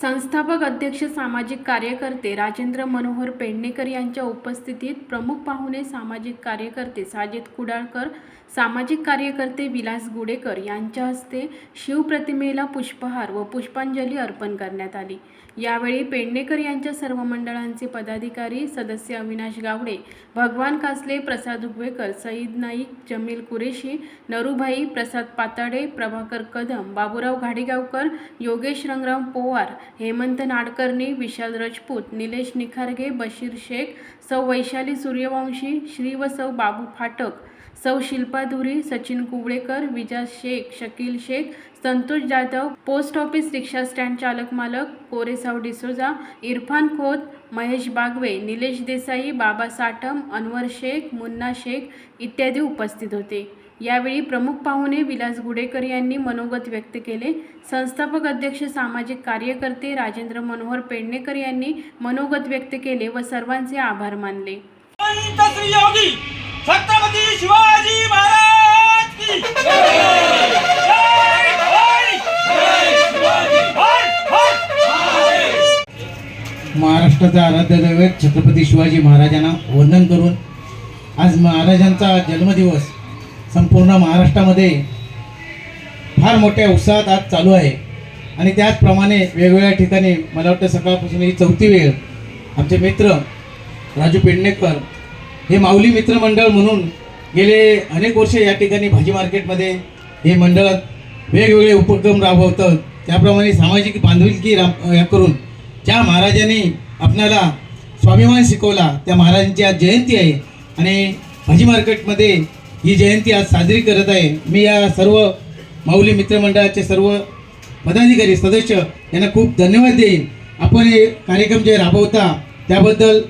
संस्थापक अध्यक्ष सामाजिक कार्यकर्ते राजेंद्र मनोहर पेडणेकर यांच्या उपस्थितीत प्रमुख पाहुणे सामाजिक कार्यकर्ते साजिद कुडाळकर सामाजिक कार्यकर्ते विलास गुडेकर यांच्या हस्ते शिवप्रतिमेला पुष्पहार व पुष्पांजली अर्पण करण्यात आली. यावेळी पेडणेकर यांच्या सर्व मंडळांचे पदाधिकारी सदस्य अविनाश गावडे भगवान कासले प्रसाद उगवेकर सईद नाईक जमील कुरेशी नरूभाई प्रसाद पाताडे प्रभाकर कदम बाबूराव घाडेगावकर योगेश रंगराव पोवार हेमंत नाडकर्णी विशाल राजपूत निलेश निखारगे बशीर शेख सौ वैशाली सूर्यवंशी श्री व सौ बाबू फाटक सौ Shilpa Dhuri Sachin Kuwalekar Vija Shaikh Shakil Shaikh Santosh Jadhav post office rickshaw stand चालक मालक कोरेसाव डिसोजा इरफान खोत महेश बागवे निलेश देसाई बाबा साठम अनवर शेख मुन्ना शेख इत्यादी उपस्थित होते. यावेळी प्रमुख पाहुणे विलास गुडेकर यांनी मनोगत व्यक्त केले. संस्थापक अध्यक्ष सामाजिक कार्यकर्ते राजेंद्र मनोहर पेडणेकर यांनी मनोगत व्यक्त केले व सर्वांचे आभार मानले. छत्रपती शिवाजी महाराष्ट्राचा आराध्य दैवत छत्रपती शिवाजी महाराजांना वंदन करून आज महाराजांचा जन्मदिवस संपूर्ण महाराष्ट्रामध्ये फार मोठ्या उत्साहात आज चालू आहे. आणि त्याचप्रमाणे वेगवेगळ्या ठिकाणी मला वाटतं सकाळपासून ही चौथी वेळ आमचे मित्र राजू पेडणेकर हे माऊली मित्रमंडळ म्हणून गेले अनेक वर्ष या ठिकाणी भाजी मार्केटमध्ये हे मंडळ वेगवेगळे उपक्रम राबवतं त्याप्रमाणे सामाजिक बांधिलकी राब या करून ज्या महाराजांनी आपणाला स्वाभिमान शिकवला त्या महाराजांची आज जयंती आहे. आणि भाजी मार्केटमध्ये ही जयंती आज साजरी करत आहे. मी या सर्व माऊली मित्रमंडळाचे सर्व पदाधिकारी सदस्य यांना खूप धन्यवाद देईन. आपण हे कार्यक्रम जे राबवता त्याबद्दल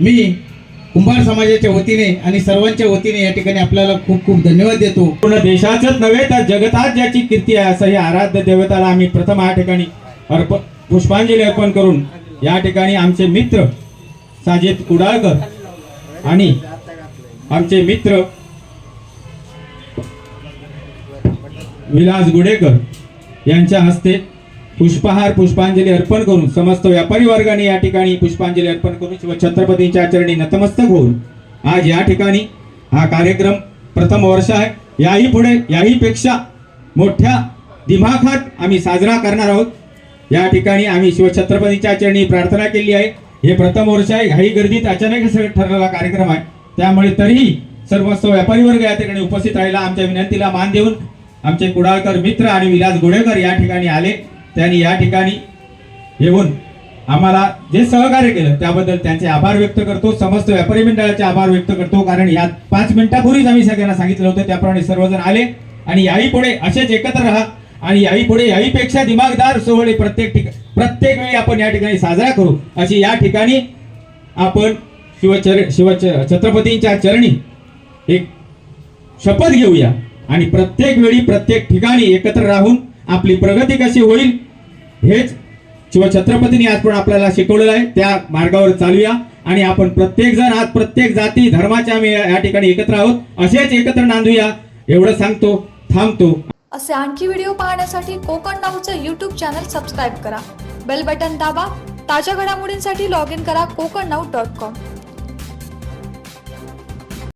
मी कुंभार समाजाच्या वतीने आणि सर्वांच्या वतीने या ठिकाणी आपल्याला खूप खूप धन्यवाद देतो. पूर्ण देशाचंच नव्हे तर जगतात ज्याची कीर्ती आहे असं हे आराध्य देवताला आम्ही प्रथम या ठिकाणी अर्प पुष्पांजली अर्पण करून या ठिकाणी आमचे मित्र साजिद कुडाळकर आणि आमचे मित्र विलास गुडेकर यांच्या हस्ते पुष्पहार पुष्पांजली अर्पण करून समस्त व्यापारी वर्गाने या ठिकाणी पुष्पांजली अर्पण करून शिव छत्रपतींच्या चरणी नतमस्तक होऊन आज या ठिकाणी हा कार्यक्रम प्रथम वर्ष आहे. याही पुढे याही पेक्षा मोठ्या दिमाखात आम्ही साजरा करणार आहोत. या ठिकाणी आम्ही शिवछत्रपतींच्या चरणी प्रार्थना केली आहे. हे प्रथम वर्ष आहे. घाई गर्दीत अचानक सगळं ठरलेला कार्यक्रम आहे. त्यामुळे तरीही सर्वस्व व्यापारी वर्ग या ठिकाणी उपस्थित राहिला. आमच्या विनंतीला मान देऊन आमचे कुडाळकर मित्र आणि विलास गोडेकर या ठिकाणी आले. त्यांनी या ठिकाणी येऊन आम्हाला जे सहकार्य केलं त्याबद्दल त्यांचे आभार व्यक्त करतो. समस्त व्यापारी मंडळाचे आभार व्यक्त करतो कारण या पाच मिनिटापूर्वीच आम्ही सगळ्यांना सांगितलं होतं त्याप्रमाणे सर्वजण आले. आणि याही पुढे असेच एकत्र राहा. आणि याही पुढे याहीपेक्षा दिमागदार सोहळे प्रत्येक ठिकाणी प्रत्येक वेळी आपण या ठिकाणी साजरा करू. अशी या ठिकाणी आपण शिवचर शिव छत्रपतींच्या चरणी एक शपथ घेऊया. आणि प्रत्येक वेळी प्रत्येक ठिकाणी एकत्र राहून आपली प्रगती कशी होईल हेच शिवछत्रपतींनी आज पण आपल्याला शिकवलेलं आहे. त्या मार्गावर चालूया. आणि आपण प्रत्येक जण आज प्रत्येक जाती धर्माच्या आम्ही या ठिकाणी एकत्र आहोत. असेच एकत्र नांदूया. एवढं सांगतो थांबतो. असे आणखी व्हिडिओ पाहण्यासाठी कोकण नाऊचं यूट्यूब चॅनल सबस्क्राईब करा. बेल बटन दाबा. ताज्या घडामोडींसाठी लॉग इन करा कोकण नाऊ डॉट कॉम